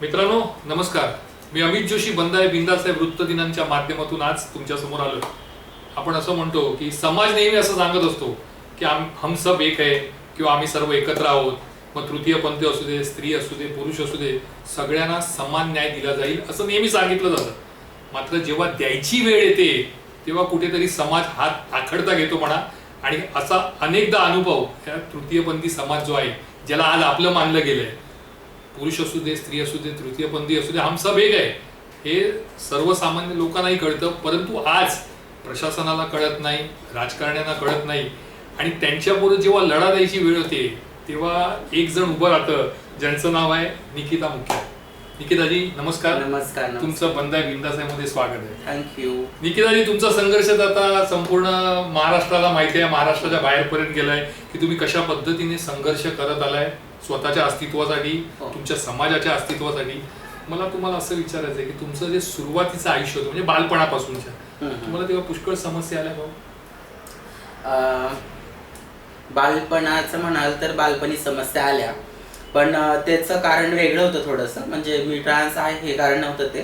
मित्रांनो नमस्कार. मी अमित जोशी बंदाय बिंदासाहेब वृत्त दिनांच्या माध्यमातून आज तुमच्यासमोर आलो आपण असं म्हणतो की समाज नेहमी असं सांगत असतो की आम हम सब एक आहे किंवा आम्ही सर्व एकत्र आहोत. मग तृतीय पंथी असू दे स्त्री असू दे पुरुष असू दे सगळ्यांना समान न्याय दिला जाईल असं नेहमी सांगितलं जातं. मात्र जेव्हा द्यायची वेळ येते तेव्हा कुठेतरी समाज हात आखडता घेतो म्हणा. आणि असा अनेकदा अनुभव या तृतीयपंथी समाज जो आहे ज्याला आज आपलं मानलं गेलंय. पुरुष असू दे स्त्री असू दे तृतीयपंथी असू दे हम सब एक आहे हे सर्वसामान्य लोकांनाही कळतं परंतु आज प्रशासनाला कळत नाही राजकारण्यांना कळत नाही. आणि त्यांच्यापुढे जेव्हा लढा द्यायची वेळ होते तेव्हा एक जण उभं राहतं ज्यांचं नाव आहे निकिता मुख्य. निकिताजी नमस्कार. नमस्कार तुमचं बंदाय बिंदासाहेबमध्ये स्वागत आहे. थँक्यू निकिताजी तुमचा संघर्ष आता संपूर्ण महाराष्ट्राला माहिती आहे महाराष्ट्राच्या बाहेरपर्यंत गेलाय की तुम्ही कशा पद्धतीने संघर्ष करत आलाय? स्वतःच्या अस्तित्वासाठी हो. तुमच्या समाजाच्या अस्तित्वासाठी मला तुम्हाला असं विचारायचं आहे की तुमचं जे सुरुवातीचं आयुष्य होतं म्हणजे बालपणापासूनच्या तुम्हाला तेव्हा पुष्कळ समस्या आल्या का बालपणाचं म्हणाल तर बालपणी समस्या आल्या. पण त्याचं कारण वेगळं होतं थोडंसं. म्हणजे मी ट्रान्स आहे हे कारण नव्हतं ते.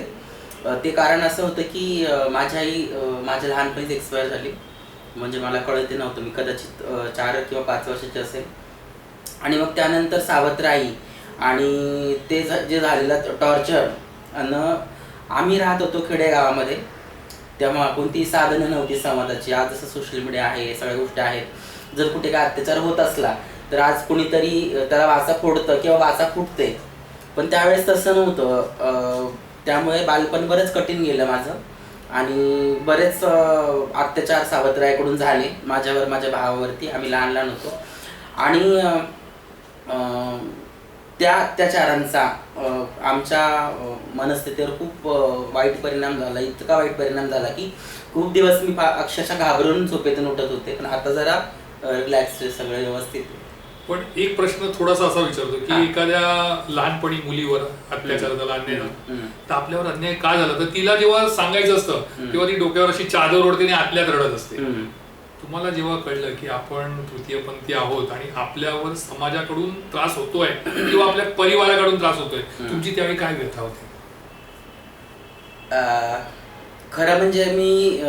ते कारण असं होतं की अं, माझी आई माझ्या लहानपणीच एक्सपायर झाली. म्हणजे मला कळते नव्हतं. मी कदाचित चार किंवा पाच वर्षाची असेल. आणि मग त्यानंतर सावत्राई आणि ते जे झालेलं टॉर्चर आणि आम्ही राहत होतो खेडेगावामध्ये तेव्हा कोणतीही साधनं नव्हती समाजाची. आज जसं सोशल मीडिया आहे सगळ्या गोष्टी आहेत. जर कुठे काय अत्याचार होत असला तर आज कुणीतरी त्याला वाचा फोडतं किंवा वाचा फुटते. पण त्यावेळेस तसं नव्हतं. त्यामुळे बालपण बरंच कठीण गेलं माझं. आणि बरेच अत्याचार सावत्रायाकडून झाले. माझ्यावर माझ्या भावावरती. आम्ही लहान लहान होतो. आणि त्या अत्याचारांचा अं, आमच्या मनस्थितीवर खूप वाईट परिणाम झाला इतका वाईट परिणाम झाला की खूप दिवस मी अक्षरशः घाबरून झोपेतून उठत होते पण आता जरा रिलॅक्स सगळं व्यवस्थित. पण एक प्रश्न थोडासा असा विचारतो की. एखाद्या लहानपणी मुलीवर अत्याचार झाला अन्याय झाला. तर आपल्यावर अन्याय का झाला तर तिला जेव्हा सांगायचं असतं. तेव्हा ती डोक्यावर अशी चादर ओढते आणि आतल्यात रडत असते. तुम्हाला जेव्हा कळलं की आपण तृतीयपंथी आहोत आणि आपल्यावर समाजाकडून त्रास होतोय किंवा आपल्या परिवाराकडून त्रास होतोय. तुमची त्यावेळी काय व्यथा होती? खरं म्हणजे मी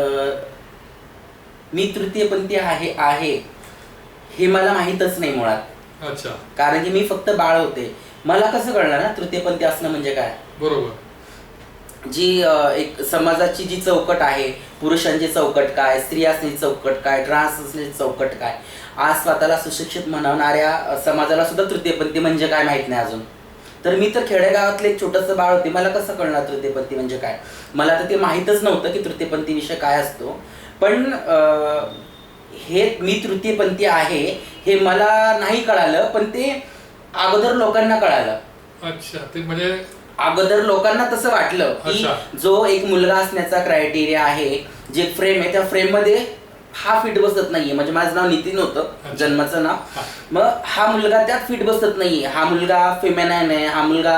मी तृतीयपंथी आहे आहे हे मला माहीतच नाही मुळात. अच्छा. कारण की मी फक्त बाळ होते. मला कसं कळणार ना तृतीयपंथी असणं म्हणजे काय? बरोबर. जी एक समाजाची जी चौकट आहे पुरुषांची चौकट काय स्त्री असण्याची चौकट काय ट्रान्स असण्याची चौकट काय आज स्वतःला सुशिक्षित म्हणवणाऱ्या समाजाला सुद्धा तृतीयपंथी म्हणजे काय माहीत नाही अजून. तर मी तर खेडेगावातले एक छोटंसं बाळ होते मला कसं कळणार तृतीयपंथी म्हणजे काय? मला तर ते माहीतच नव्हतं की तृतीयपंथी विषय काय असतो. पण हे मी तृतीयपंथी आहे हे मला नाही कळालं पण ते अगोदर लोकांना कळालं. अच्छा ते म्हणजे अगोदर लोकांना तसं वाटलं की अच्छा. जो एक मुलगा असण्याचा क्रायटेरिया आहे जे फ्रेम आहे त्या फ्रेममध्ये हा फिट बसत नाहीये. म्हणजे माझं नाव नितीन होतं अच्छा. जन्माचं नाव. हा. मग हा मुलगा त्यात फिट बसत नाहीये. हा मुलगा फेमेनाईन आहे हा मुलगा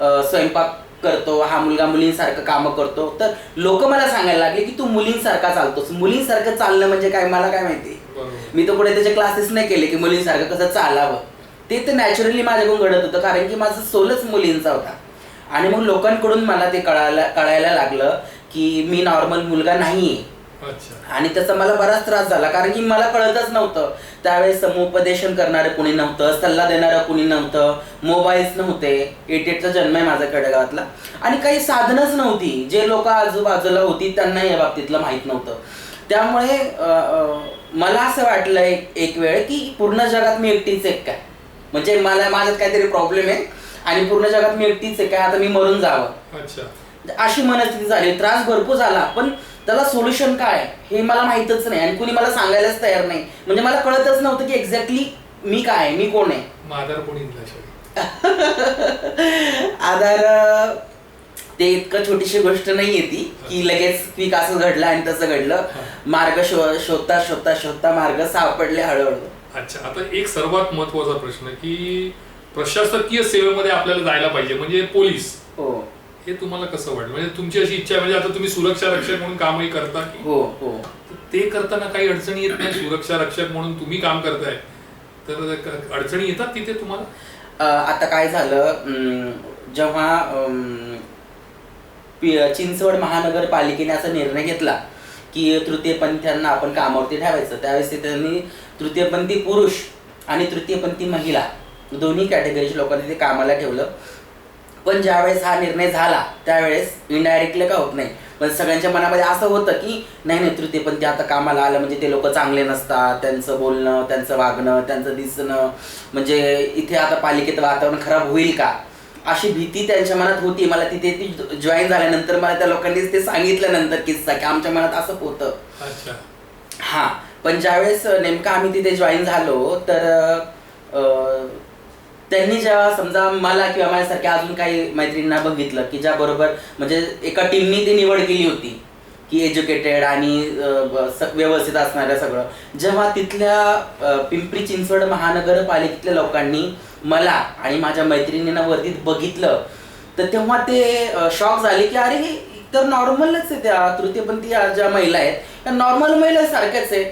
अं, स्वयंपाक करतो हा मुलगा मुलींसारखं कामं करतो. तर लोक मला सांगायला लागले की तू मुलींसारखा चालतोस. मुलींसारखं चालणं म्हणजे काय? मला काय माहिती? बरोबर. मी तर पुढे त्याचे क्लासेस नाही केले की मुलींसारखं कसं चालावं? ते तर नॅचरली माझ्याकडून घडत होतं कारण की माझा सोलच मुलींचा होता. आणि मग लोकांकडून मला ते कळायला कळायला लागलं की मी नॉर्मल मुलगा नाहीये. अच्छा. आणि त्याचा मला बराच त्रास झाला कारण की मला कळतच नव्हतं. त्यावेळेस समुपदेशन करणारं कुणी नव्हतं सल्ला देणारं कुणी नव्हतं मोबाईल्स नव्हते एट एटचा जन्म आहे माझा खेडेगावातला. आणि काही साधनच नव्हती जे लोक आजूबाजूला होती त्यांना या बाबतीतलं माहीत नव्हतं. त्यामुळे मला असं वाटलं एक एक वेळ की पूर्ण जगात मी एकटीच एक काय. म्हणजे मला माझ्यात काहीतरी प्रॉब्लेम आहे. आणि पूर्ण जगात मी एकटीच आहे काय आता मी मरून जावं. अच्छा. अशी मनस्थिती झाली. त्रास भरपूर झाला पण त्याला सोल्युशन काय? हे मला माहीतच नाही आणि कुणी मला सांगायलाच तयार नाही. म्हणजे मला कळतच नव्हतं की एक्झॅक्टली मी काय मी कोण आहे. आधार कोणी आधार ते इतकं छोटीशी गोष्ट नाहीये ती की लगेच क्विक असं घडलं आणि तसं घडलं. मार्ग शो शोधता शोधता शोधता मार्ग सापडले हळूहळू. अच्छा. आता एक सर्वात महत्त्वाचा प्रश्न की प्रशासकीय सेवेमध्ये आपल्याला जायला पाहिजे म्हणजे पोलीस. हो. हे तुम्हाला कसं वाटलं? म्हणजे तुमची अशी इच्छा म्हणजे आता तुम्ही सुरक्षा रक्षक म्हणून कामही करता की? हो हो. ते करताना काही अडचणी येत नाही सुरक्षा रक्षक म्हणून तुम्ही काम करताय. तर अडचणी येतात तिथे तुम्हाला? अं, आता काय झालं जेव्हा अम, पि- चिंचवड महानगरपालिकेने असा निर्णय घेतला की तृतीयपंथीयांना आपण कामावरती ठेवायचं त्यावेळेस ते त्यांनी तृतीयपंथी पुरुष आणि तृतीयपंथी महिला दोन्ही कॅटेगरीच्या लोकांनी ते कामाला ठेवलं. पण ज्यावेळेस हा निर्णय झाला त्यावेळेस इनडायरेक्टली का होत नाही? पण सगळ्यांच्या मनामध्ये असं होतं की नाही नाही तृतीयपंथी आता कामाला आलं म्हणजे ते लोक चांगले नसतात त्यांचं बोलणं त्यांचं वागणं त्यांचं दिसणं म्हणजे इथे आता पालिकेत वातावरण खराब होईल का? अशी भीती त्यांच्या मनात होती. मला तिथे ती जॉईन झाल्यानंतर मला त्या लोकांनीच ते सांगितलं नंतर किस्सा की आमच्या मनात असं होतं. अच्छा. हा. पण ज्यावेळेस नेमकं आम्ही तिथे जॉईन झालो तर अं, त्यांनी जेव्हा समजा मला किंवा माझ्यासारख्या अजून काही मैत्रिणींना बघितलं की ज्या बरोबर म्हणजे एका टीमनी ती निवड केली होती की एज्युकेटेड आणि व्यवस्थित असणाऱ्या सगळं. जेव्हा तिथल्या पिंपरी चिंचवड महानगरपालिकेतल्या लोकांनी मला आणि माझ्या मैत्रिणींना वरती बघितलं तर तेव्हा ते शॉक झाले की अरे हे तर नॉर्मलच आहे त्या तृतीयपंथी ज्या महिला आहेत त्या नॉर्मल महिला सारख्याच आहे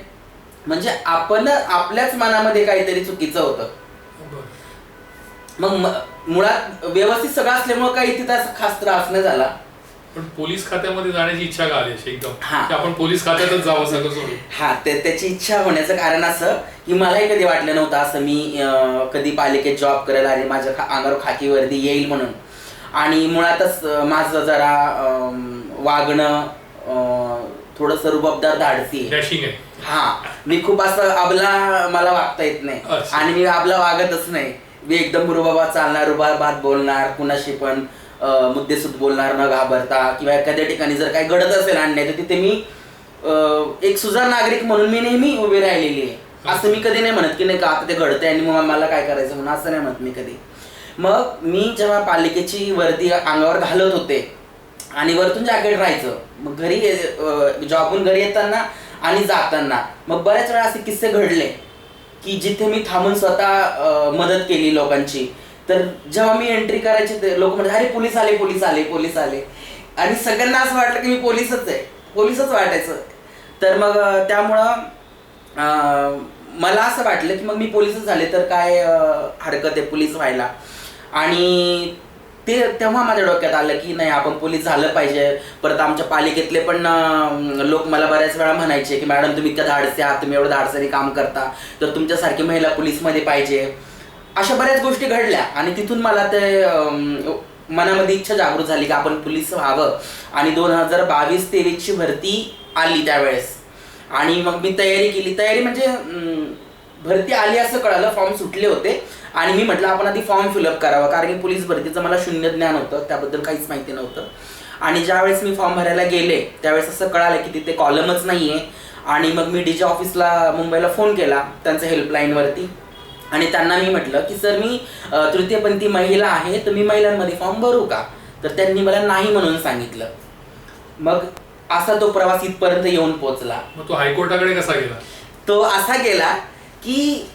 म्हणजे आपण आपल्याच मनामध्ये काहीतरी चुकीचं होतं. मग मुळात व्यवस्थित सगळं असल्यामुळे काही तिथं असं खास त्रास नाही झाला. पण पोलीस खात्यामध्ये जाण्याची इच्छा का आली अशी एकदम? हा. की आपण पोलीस खात्यातच जावं सगळं सोडून. हा ते त्याची इच्छा होण्याचं कारण असं की मलाही कधी वाटलं नव्हतं असं मी अं, कधी पालिकेत जॉब करेल आणि माझ्या खा अंगावर खाकी वर्दी येईल म्हणून. आणि मुळातच अं, माझं जरा अं, वागणं अं, थोडंसं रुबाबदार धाडसी. आहे. डॅशिंग आहे. हा मी खूप असं अबला मला वागता येत नाही. अच्छा. आणि मी अबला वागतच नाही. एकदम रुबाबात चालणार रुबाबात बोलणार कुणाशी पण मुद्देसूद बोलणार न घाबरता किंवा एखाद्या ठिकाणी जर काही घडत असेल अन्याय तर तिथे मी एक सुजाण नागरिक म्हणून मी नेहमी उभी राहिलेली आहे. असं मी कधी नाही म्हणत की नाही का आता ते घडतंय आणि मग मला काय करायचं म्हणून असं नाही म्हणत मी कधी. मग मी जेव्हा पालिकेची वर्दी अंगावर घालत होते आणि वरतून जॅकेट राहायचं मग घरी जॉबहून घरी येताना आणि जाताना मग बऱ्याच वेळा असे किस्से घडले. की जिथे मी थांबून स्वतः मदत केली लोकांची. तर जेव्हा मी एंट्री करायची ते लोक म्हणजे अरे पोलीस आले पोलीस आले पोलीस आले. आणि सगळ्यांना असं वाटलं की मी पोलीसच आहे. पोलीसच वाटायचं. तर मग त्यामुळं मला असं वाटलं की मग मी पोलीसच झाले तर काय हरकत आहे पोलीस व्हायला. आणि ते तेव्हा माझ्या डोक्यात आलं की नाही आपण पोलीस झालं पाहिजे. परत आमच्या पालिकेतले पण लोक मला बऱ्याच वेळा म्हणायचे की मॅडम तुम्ही इतक्या धाडसे आहात तुम्ही एवढं धाडसाने काम करता तर तुमच्यासारखी महिला पोलीसमध्ये पाहिजे. अशा बऱ्याच गोष्टी घडल्या आणि तिथून मला ते मनामध्ये इच्छा जागृत झाली की आपण पोलीस व्हावं. आणि दोन हजार बावीस तेवीसची भरती आली त्यावेळेस. आणि मग मी तयारी केली. तयारी म्हणजे भरती आली असं कळालं फॉर्म सुटले होते. आणि मी म्हटलं आपण आधी फॉर्म फिलअप करावा कारण की पोलीस भरतीचं मला शून्य ज्ञान होतं त्याबद्दल काहीच माहिती नव्हतं. आणि ज्यावेळेस मी फॉर्म भरायला गेले त्यावेळेस असं कळालं की तिथे कॉलमच नाही आहे आणि मग मी डीजे ऑफिसला मुंबईला फोन केला त्यांच्या हेल्पलाईनवरती आणि त्यांना मी म्हटलं की सर मी तृतीयपंथी महिला आहे तर मी महिलांमध्ये फॉर्म भरू का? तर त्यांनी मला नाही म्हणून सांगितलं. मग असा तो प्रवास इथपर्यंत येऊन पोहोचला मग तो हायकोर्टाकडे कसा गेला? तो असा गेला की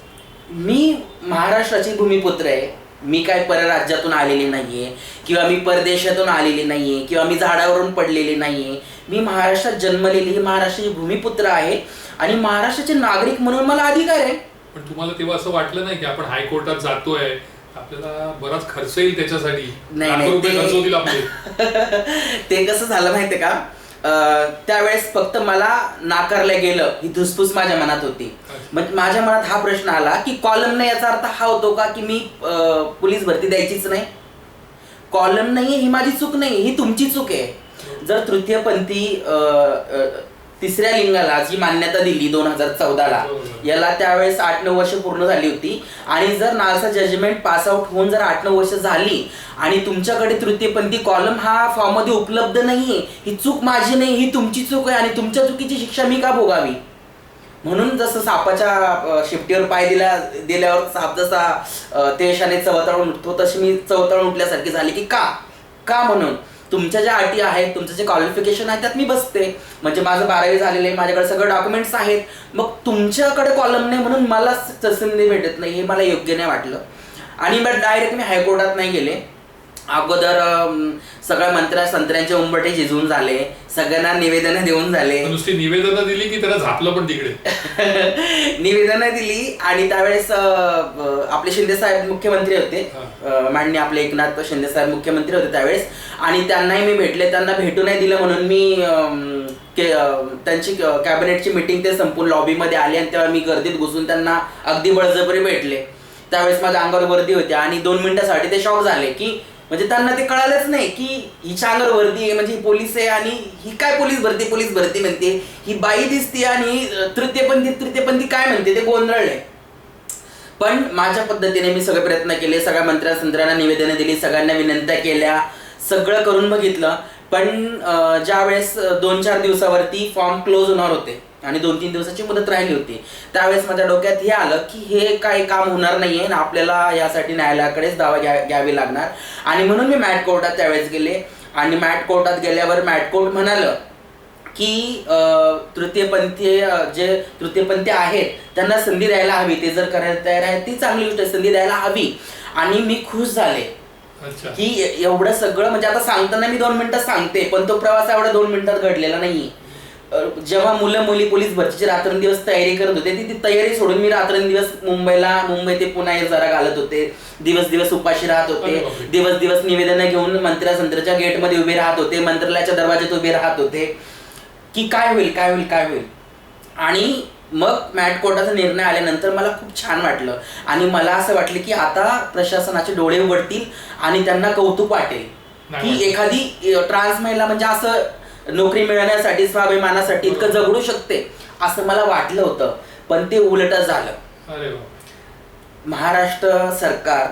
मी महाराष्ट्राची भूमिपुत्र आहे. मी काय परराज्यातून आलेली नाहीये किंवा मी परदेशातून आलेली नाहीये किंवा मी झाडावरून पडलेली नाहीये. मी महाराष्ट्रात जन्मलेली महाराष्ट्राची भूमिपुत्र आहे आणि महाराष्ट्राचे नागरिक म्हणून मला अधिकार आहे. पण तुम्हाला तेव्हा असं वाटलं नाही की आपण हायकोर्टात जातोय? आपल्याला बराच खर्च येईल त्याच्यासाठी. नाही, ते- ते कसं झालं माहितीये का? त्यावेळेस फक्त मला नाकारलं गेलं. ही धुसफूस माझ्या मनात होती. म्हणजे माझ्या मनात हा प्रश्न आला की कॉलम नाही याचा अर्थ हा होतो का की मी पोलीस भरती द्यायचीच नाही? कॉलम नाही ही माझी चूक नाही ही तुमची चूक आहे. जर तृतीयपंथी तिसऱ्या लिंगाला जी मान्यता दिली दोन हजार चौदाला बरोबर. याला त्यावेळेस आठ नऊ वर्ष पूर्ण झाली होती. आणि जर नालसा जजमेंट पास आउट होऊन जर आठ नऊ वर्ष झाली आणि तुमच्याकडे तृतीयपंथी कॉलम हा फॉर्ममध्ये उपलब्ध नाहीये. ही चूक माझी नाही ही तुमची चूक आहे आणि तुमच्या चुकीची शिक्षा मी का भोगावी? म्हणून जसं सापाच्या शिफ्टीवर पाय दिला दिल्यावर साप जसा तेशाने चवताळून उठतो तशी मी चवताळून उठल्यासारखी झाली की का? का म्हणून? तुमच्या ज्या अटी आहेत तुमचं जे क्वालिफिकेशन आहे त्यात मी बसते. म्हणजे माझं बारावी झालेलं आहे माझ्याकडे सगळं डॉक्युमेंट्स आहेत. मग तुमच्याकडे कॉलम नाही म्हणून मला संधी भेटत नाही हे मला योग्य नाही वाटलं. आणि मग डायरेक्ट मी हायकोर्टात नाही गेले. अगोदर सगळ्या मंत्र्या संत्र्यांचे उंबटे शिजवून झाले. सगळ्यांना निवेदन देऊन झाले. नुसती निवेदनं दिली की त्याला झापलं पण तिकडे. निवेदनं दिली आणि त्यावेळेस आपले शिंदे साहेब मुख्यमंत्री होते. अं, माननीय आपले एकनाथ शिंदे साहेब मुख्यमंत्री होते त्यावेळेस. आणि त्यांनाही मी भेटले त्यांना भेटू नाही दिलं म्हणून मी त्यांची कॅबिनेटची मिटिंग ते संपून लॉबीमध्ये आली आणि तेव्हा मी गर्दीत घुसून त्यांना अगदी बळजबरी भेटले. त्यावेळेस माझ्या अंगावर वर्दी होती आणि दोन मिनिटासाठी ते शॉक झाले की म्हणजे त्यांना ते कळालंच नाही की ही अंगावर भरती आहे म्हणजे ही पोलीस आहे आणि ही काय पोलीस भरती? पोलीस भरती म्हणते. ही बाई दिसते आणि तृतीयपंथी तृतीयपंथी काय म्हणते? ते गोंधळले. पण माझ्या पद्धतीने मी सगळे प्रयत्न केले सगळ्या मंत्र्या संत्र्यांना निवेदनं दिली सगळ्यांना विनंत्या केल्या सगळं करून बघितलं. पण ज्या वेळेस दोन चार दिवसावरती फॉर्म क्लोज होणार होते. आणि दोन तीन दिवसाची मुदत राहिली होती. त्यावेळेस माझ्या डोक्यात हे आलं की हे काही काम होणार नाहीये आणि आपल्याला यासाठी न्यायालयाकडेच दावा घ्या घ्यावी लागणार. आणि म्हणून मी मॅट कोर्टात त्यावेळेस गेले. आणि मॅट कोर्टात गेल्यावर मॅट कोर्ट म्हणालं की अं, तृतीयपंथी अं, जे तृतीयपंथी आहेत त्यांना संधी द्यायला हवी. ते जर करायला तयार आहेत ती चांगली गोष्ट आहे. संधी द्यायला हवी. आणि मी खुश झाले. की एवढं सगळं म्हणजे आता सांगताना मी दोन मिनिटात सांगते पण तो प्रवास एवढा दोन मिनिटात घडलेला नाही जेव्हा मुलं मुली पोलीस भरतीची रात्रंदिवस तयारी करत होते ती ती तयारी सोडून मी रात्रंदिवस मुंबईला मुंबई ते पुन्हा जरा घालत होते. दिवस दिवस उपाशी राहत होते. दिवस दिवस निवेदनं घेऊन मंत्र्या संत्र्याच्या गेटमध्ये उभे राहत होते मंत्रालयाच्या दरवाज्यात उभे राहत होते. की काय होईल काय होईल काय होईल? आणि मग मॅट कोर्टाचा निर्णय आल्यानंतर मला खूप छान वाटलं. आणि मला असं वाटलं की आता प्रशासनाचे डोळे उघडतील आणि त्यांना कौतुक वाटेल. की एखादी ट्रान्स महिला म्हणजे असं नोकरी मिळवण्यासाठी स्वाभिमानासाठी इतकं जगडू शकते असं मला वाटलं होतं. पण ते उलटच झालं. महाराष्ट्र सरकार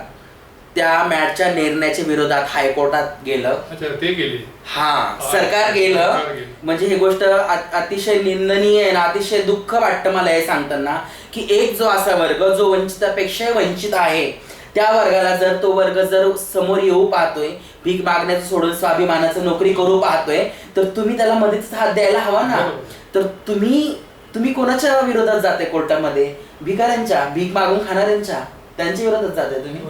त्या मॅटच्या निर्णयाच्या विरोधात हायकोर्टात गेलं. अच्छा ते गेले हा सरकार गेलं. म्हणजे ही गोष्ट अतिशय निंदनीय आहे ना अतिशय दुःख वाटतं मला हे सांगताना की एक जो असा वर्ग जो वंचितापेक्षा वंचित आहे त्या वर्गाला जर तो वर्ग जर समोर येऊ पाहतोय भीक मागण्याचं सोडून स्वाभिमानाचं नोकरी करू पाहतोय तर तुम्ही त्याला मदतीचा हात द्यायला हवा ना. तर तुम्ही तुम्ही कोणाच्या विरोधात जाते कोर्टामध्ये? भिकाऱ्यांच्या भीक मागून खाणाऱ्यांच्या? त्यांच्या विरोधात जाते तुम्ही.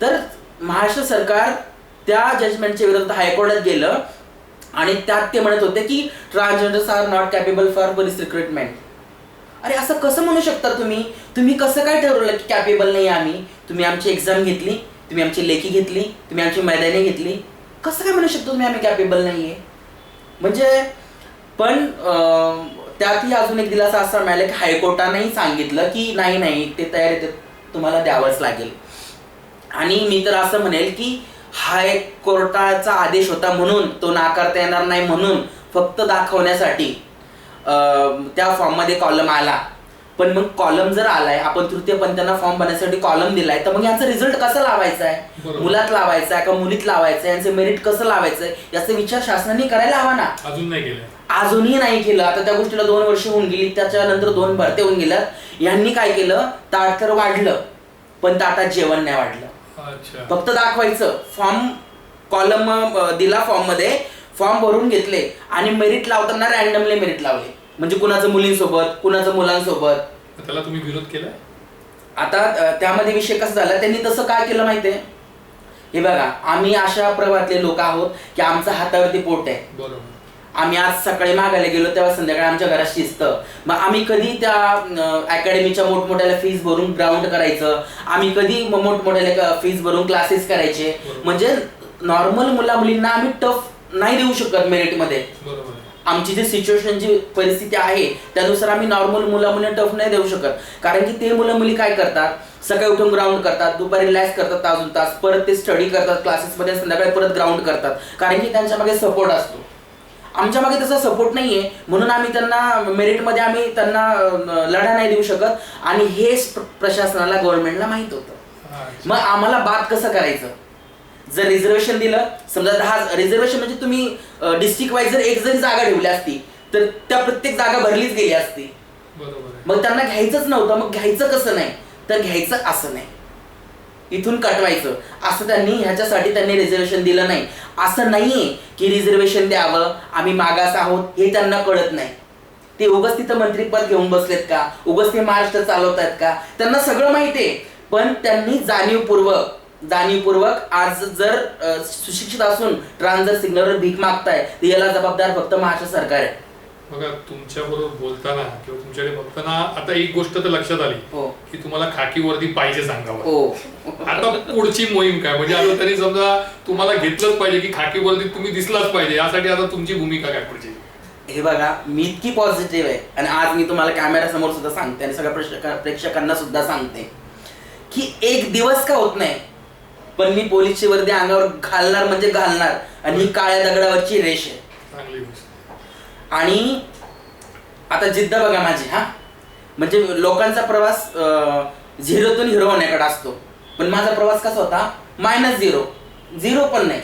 तर महाराष्ट्र सरकार त्या जजमेंटच्या विरोधात हायकोर्टात गेलं आणि त्यात ते म्हणत होते की transgenders are not capable for police recruitment अरे असं कसं म्हणू शकता तुम्ही? तुम्ही कसं काय ठरवलं की कॅपेबल नाही आम्ही? तुम्ही आमची एक्झाम घेतली तुम्ही आमची लेखी घेतली तुम्ही आमची मैदानी घेतली. कसं काय म्हणू शकतो तुम्ही आम्ही कॅपेबल नाही आहे म्हणजे पण त्यातही अजून एक दिलासा असा मिळाला की हायकोर्टानेही सांगितलं की नाही नाही ते तयारी ते तुम्हाला द्यावंच लागेल. आणि मी तर असं म्हणेल की हायकोर्टाचा आदेश होता म्हणून तो नाकारता येणार नाही म्हणून फक्त दाखवण्यासाठी. त्या फॉर्ममध्ये कॉलम आला. पण मग कॉलम जर आलाय आपण तृतीय पंथांना फॉर्म बनण्यासाठी कॉलम दिलाय तर मग याचा रिझल्ट कसा लावायचा आहे. मुलात लावायचा आहे का मुलीत लावायचं आहे यांचं मेरिट कसं लावायचं याचा विचार शासनाने करायला हवा ना. अजून नाही गेले अजूनही नाही केलं. आता त्या गोष्टीला दोन वर्ष होऊन गेली त्याच्यानंतर दोन भरते होऊन गेल्या यांनी काय केलं? ताट तर वाढलं. पण ताटात जेवण नाही वाढलं. फक्त दाखवायचं. फॉर्म कॉलम दिला फॉर्ममध्ये. फॉर्म भरून घेतले. आणि मेरिट लावताना रॅन्डमली मेरिट लावले. म्हणजे कुणाचं मुलींसोबत कुणाचं मुलांसोबत? मग त्याला तुम्ही विरोध केलाय आता अ, त्यामध्ये विषय कसा झाला? त्यांनी तसं काय केलं माहितीये? हे बघा आम्ही अशा प्रभातले लोक आहोत की आमचं हातावरती पोट आहे. बरोबर. आम्ही आज सकाळी मागायला गेलो तेव्हा संध्याकाळी आमच्या घरात शिस्त. मग आम्ही कधी त्या अकॅडमीच्या मोठमोठ्याला फीस भरून ग्राउंड करायचं? आम्ही कधी म- मोठमोठ्याला फीस भरून क्लासेस करायचे? बरोबर. म्हणजे नॉर्मल मुला मुलींना आम्ही टफ नाही देऊ शकत मेरिटमध्ये बरोबर. आहे. आमची जी सिच्युएशनची परिस्थिती आहे त्यानुसार आम्ही नॉर्मल मुला मुलींना टफ नाही देऊ शकत. कारण की ते मुलं मुली काय करतात? सकाळी उठून ग्राउंड करतात दुपारी रिलॅक्स करतात तास तास परत ते स्टडी करतात क्लासेसमध्ये संध्याकाळी परत ग्राउंड करतात. कारण की त्यांच्या मागे सपोर्ट असतो. आमच्या मागे तसा सपोर्ट नाहीये. म्हणून आम्ही त्यांना मेरिटमध्ये आम्ही त्यांना लढा नाही देऊ शकत. आणि हे प्रशासनाला गव्हर्नमेंटला माहीत होतं. मग आम्हाला बाद कसं करायचं? जर रिझर्वेशन दिलं समजा दहा रिझर्वेशन म्हणजे तुम्ही डिस्ट्रिक्ट वाईज जर एक जरी जागा ठेवली असती तर त्या प्रत्येक जागा भरलीच गेली असती. मग त्यांना घ्यायचंच नव्हतं मग घ्यायचं कसं नाही? तर घ्यायचं असं नाही. इथून कटवायचं. असं त्यांनी ह्याच्यासाठी त्यांनी रिझर्वेशन दिलं नाही. असं नाहीये की रिझर्वेशन द्यावं आम्ही मागास आहोत हे त्यांना कळत नाही. ते उगच तिथं मंत्रीपद घेऊन बसलेत का? उगच ते महाराष्ट्र चालवत आहेत का? त्यांना सगळं माहिती आहे पण त्यांनी जाणीवपूर्वक जाणीवपूर्वक आज जर सुशिक्षित असून ट्रान्स जर सिग्नलवर भीक मागताय तर याला जबाबदार फक्त महाराष्ट्र सरकार आहे. बघा तुमच्या बरोबर बोलताना किंवा तुमच्याकडे बघताना आता एक गोष्ट तर लक्षात आली हो. की तुम्हाला खाकी वर्दी पाहिजे सांगावं. हो. आता पुढची मोहीम काय? म्हणजे आता तरी समजा तुम्हाला घेतलंच पाहिजे की खाकी वर्दीत तुम्ही दिसलाच पाहिजे यासाठी आता तुमची भूमिका काय पुढची? हे बघा मी इतकी पॉझिटिव्ह आहे आणि आज मी तुम्हाला कॅमेरा समोर सुद्धा सांगते आणि सगळ्या प्रेक्षका प्रेक्षकांना सुद्धा सांगते की एक दिवस का होत नाही पण मी पोलीसची वर्दी अंगावर घालणार म्हणजे घालणार. आणि ही काळ्या दगडावरची रेष आहे. चांगली गोष्ट आणि आता जिद्द बघा माझी हा? म्हणजे लोकांचा प्रवास झिरोतून हिरो होण्याकडे असतो. पण माझा प्रवास कसा होता? Minus zero. झिरो पण नाही.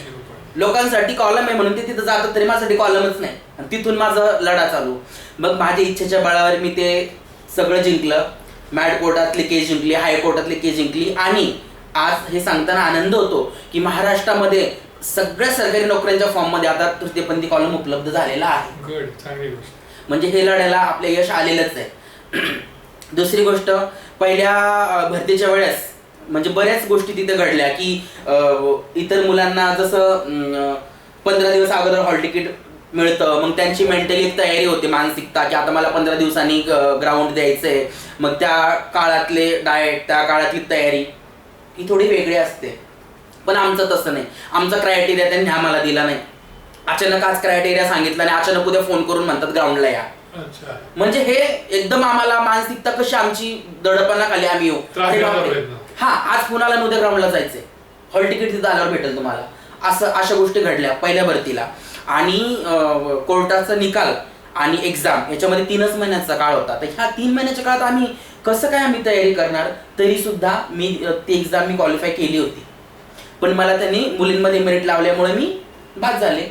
लोकांसाठी कॉलम आहे म्हणून ते तिथं जातात तरी माझ्यासाठी कॉलमच नाही. आणि तिथून माझा लढा चालू. मग माझ्या इच्छेच्या बळावर मी ते सगळं जिंकलं. मॅड कोर्टातली केस जिंकली हायकोर्टातली केस जिंकली. आणि आज हे सांगताना आनंद होतो की महाराष्ट्रामध्ये सगळ्या सरकारी नोकऱ्यांच्या फॉर्ममध्ये आता तृतीयपंथी कॉलम उपलब्ध झालेला आहे. गुड चांगली गोष्ट. म्हणजे हे लढ्याला आपले यश आलेलंच आहे. दुसरी गोष्ट पहिल्या अं, भरतीच्या वेळेस म्हणजे बऱ्याच गोष्टी तिथे घडल्या की अं, इतर मुलांना जसं पंधरा दिवस अगोदर हॉल तिकीट मिळतं मग त्यांची मेंटली तयारी होते मानसिकता की आता मला पंधरा दिवसांनी ग्राउंड द्यायचंय. मग त्या काळातले डाएट त्या काळातली तयारी. ही थोडी वेगळी असते. पण आमचं तसं नाही. आमचा क्रायटेरिया त्यांनी आम्हाला दिला नाही. अचानक आज क्रायटेरिया सांगितलं आणि अचानक उद्या फोन करून म्हणतात ग्राउंडला या. म्हणजे हे एकदम आम्हाला मानसिकता कशी आमची दडपणा खाली आम्ही येऊ. हा आज पुण्याला आणि उद्या ग्राउंडला जायचंय. हॉल तिकीट तिथं आल्यावर भेटेल तुम्हाला. असं अशा गोष्टी घडल्या पहिल्या भरतीला. आणि कोर्टाचा निकाल आणि एक्झाम याच्यामध्ये तीनच महिन्याचा काळ होता. तर ह्या तीन महिन्याच्या काळात आम्ही कसं काय आम्ही तयारी करणार तरी सुद्धा मी ती एक्झाम मी क्वालिफाय केली होती. पण मला त्यांनी मुलींमध्ये मेरिट लावल्यामुळे मी बाद झाले.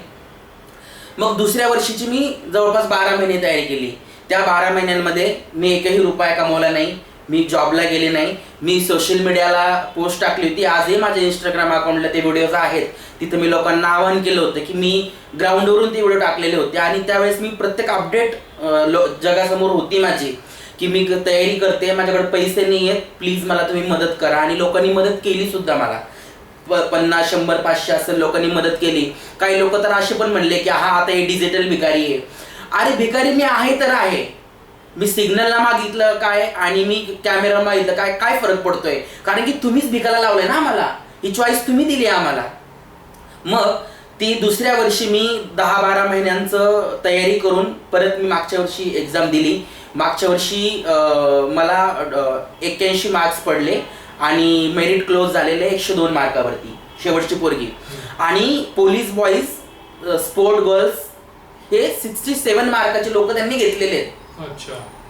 मग दुसऱ्या वर्षीची मी जवळपास बारा महिने तयारी केली. त्या बारा महिन्यांमध्ये मी एकही रुपया कमवला नाही मी जॉबला गेले नाही मी सोशल मीडियाला पोस्ट टाकली होती. आजही माझ्या इंस्टाग्राम अकाउंटला ते व्हिडिओज आहेत. तिथं मी लोकांना आवाहन केलं होतं की मी ग्राउंडवरून ते व्हिडिओ टाकलेले होते. आणि त्यावेळेस मी प्रत्येक अपडेट लो जगासमोर होती माझी. की मी तयारी करते माझ्याकडे पैसे नाही आहेत प्लीज मला तुम्ही मदत करा. आणि लोकांनी मदत केली सुद्धा मला. प- पन्नास शंभर पाचशे असं लोकांनी मदत केली. काही लोक तर असे पण म्हणले की हा आता हे डिजिटल भिकारी आहे. अरे भिकारी मी आहे तर आहे. मी सिग्नलला मागितलं काय आणि मी कॅमेरा मागितलं काय काय फरक पडतोय? कारण की तुम्हीच भिकायला लावलंय ना आम्हाला. ही चॉईस तुम्ही दिली आम्हाला. मग ती दुसऱ्या वर्षी मी दहा बारा महिन्यांचं तयारी करून परत मी मागच्या वर्षी एक्झाम दिली. मागच्या वर्षी मला एक्क्याऐंशी मार्क्स पडले आणि मेरिट क्लोज झालेले एकशे दोन मार्कावरती शेवटची पोरगी. आणि पोलीस बॉईज स्पोर्ट गर्ल्स हे सिक्स्टी सेवन मार्काचे लोक त्यांनी घेतलेले आहेत.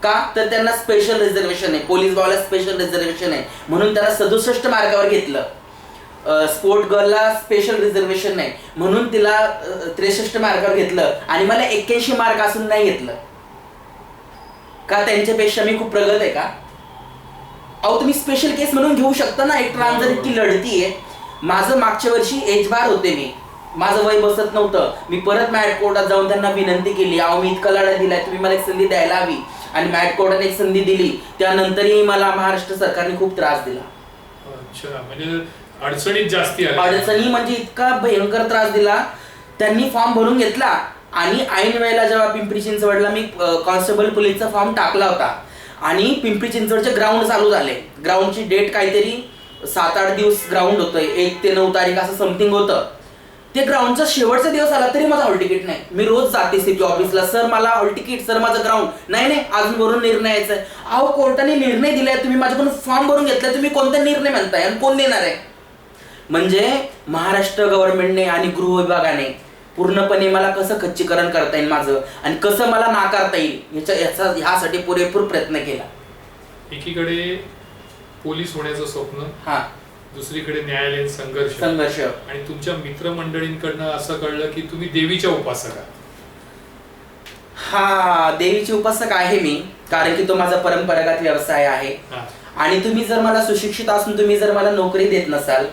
का? तर त्यांना स्पेशल रिझर्वेशन आहे. पोलीस बॉयला स्पेशल रिझर्वेशन आहे. म्हणून त्यांना सदुसष्ट मार्कावर घेतलं. स्पोर्ट गर्लला स्पेशल रिझर्वेशन नाही. म्हणून तिला त्रेसष्ट मार्कावर घेतलं. आणि मला एक्क्याऐंशी मार्क असून नाही घेतलं. का त्यांच्यापेक्षा मी खूप प्रगत आहे का? अहो तुम्ही स्पेशल केस म्हणून घेऊ शकता ना एक ट्रान्सजर इतकी लढती आहे. माझं मागच्या वर्षी एज बार होते मी. माझं वय बसत नव्हतं. मी परत मॅट कोर्टात जाऊन त्यांना विनंती केली. अहो मी इतका लढा दिलाय तुम्ही मला एक संधी द्यायला हवी. आणि मॅट कोर्टाने एक संधी दिली. त्यानंतरही मला महाराष्ट्र सरकारने खूप त्रास दिला. अच्छा म्हणजे अडचणीत जास्ती अडचणी म्हणजे इतका भयंकर त्रास दिला. त्यांनी फॉर्म भरून घेतला. आणि ऐन वेळेला जेव्हा पिंपरी चिंचवडला मी कॉन्स्टेबल पोलीसचा फॉर्म टाकला होता आणि पिंपरी चिंचवडचे ग्राउंड चालू झाले. ग्राउंडची डेट काहीतरी सात आठ दिवस ग्राउंड होतं एक ते नऊ तारीख असं समथिंग होतं. ते ग्राउंडचा शेवटचा दिवस आला तरी माझा हॉल तिकीट नाही. मी रोज जाते सिटी ऑफिसला. सर मला हॉल तिकीट सर माझं ग्राउंड. नाही नाही अजून वरून निर्णय यायचा आहे. अहो कोर्टाने निर्णय दिलाय तुम्ही माझ्याकडून फॉर्म भरून घेतलाय तुम्ही कोणता निर्णय म्हणताय? आणि कोण देणार आहे? म्हणजे महाराष्ट्र गव्हर्नमेंटने आणि गृह विभागाने पूर्णपणे मला कसं खच्चीकरण करता येईल माझं? आणि कसं मला नाकारता येईल? याच्या याचा ह्यासाठी पुरेपूर प्रयत्न केला. एकीकडे पोलीस होण्याचं स्वप्न हा. दुसरीकडे न्यायालयीन संघर्ष. संघर्ष. आणि तुमच्या मित्रमंडळींकडनं असं कळलं की तुम्ही देवीच्या उपासक आहात. हा देवीची उपासक आहे मी कारण की तो माझा परंपरागत व्यवसाय आहे. हा. आणि तुम्ही जर मला सुशिक्षित असून तुम्ही जर मला नोकरी देत नसाल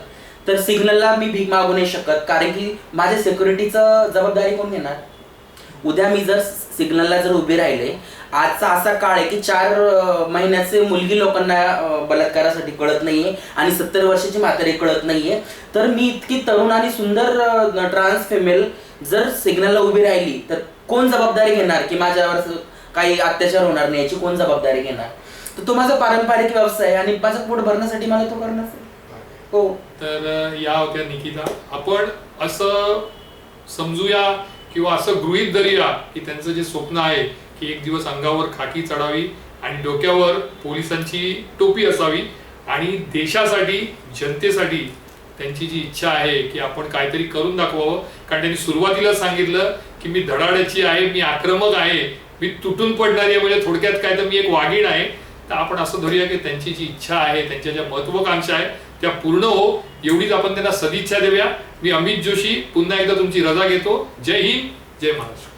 तर सिग्नलला मी भीक मागू नाही शकत कारण की माझ्या सिक्युरिटीचं जबाबदारी कोण घेणार? उद्या मी जर सिग्नलला जर उभे राहिले आजचा असा काळ आहे की चार महिन्याचे मुलगी लोकांना बलात्कारासाठी कळत नाहीये आणि सत्तर वर्षाची म्हातारी कळत नाहीये तर मी इतकी तरुण आणि सुंदर ट्रान्स फिमेल जर सिग्नलला उभी राहिली तर कोण जबाबदारी घेणार की माझ्यावर असं काही अत्याचार होणार नाही याची कोण जबाबदारी घेणार? तर तो माझा पारंपरिक व्यवसाय आहे आणि माझं पोट भरण्यासाठी मला तो करणार हो. तर या होत्या निकिता. आपण असं समजूया किंवा असं गृहीत धरूया की त्यांचं जे स्वप्न आहे की एक दिवस अंगावर खाकी चढावी आणि डोक्यावर पोलिसांची टोपी असावी आणि देशासाठी जनतेसाठी त्यांची जी इच्छा आहे की आपण काहीतरी करून दाखवावं. कारण त्यांनी सुरुवातीला सांगितलं की मी धडाड्याची आहे मी आक्रमक आहे मी तुटून पडणारी आहे म्हणजे थोडक्यात काय तर मी एक वाघीण आहे. तर आपण असं धरूया की त्यांची जी इच्छा आहे त्यांच्या ज्या महत्वाकांक्षा आहे त्या पूर्ण हो एवढीच आपण त्यांना सदिच्छा देऊया. मी अमित जोशी पुन्हा एकदा तुमची रजा घेतो. जय हिंद जय महाराष्ट्र.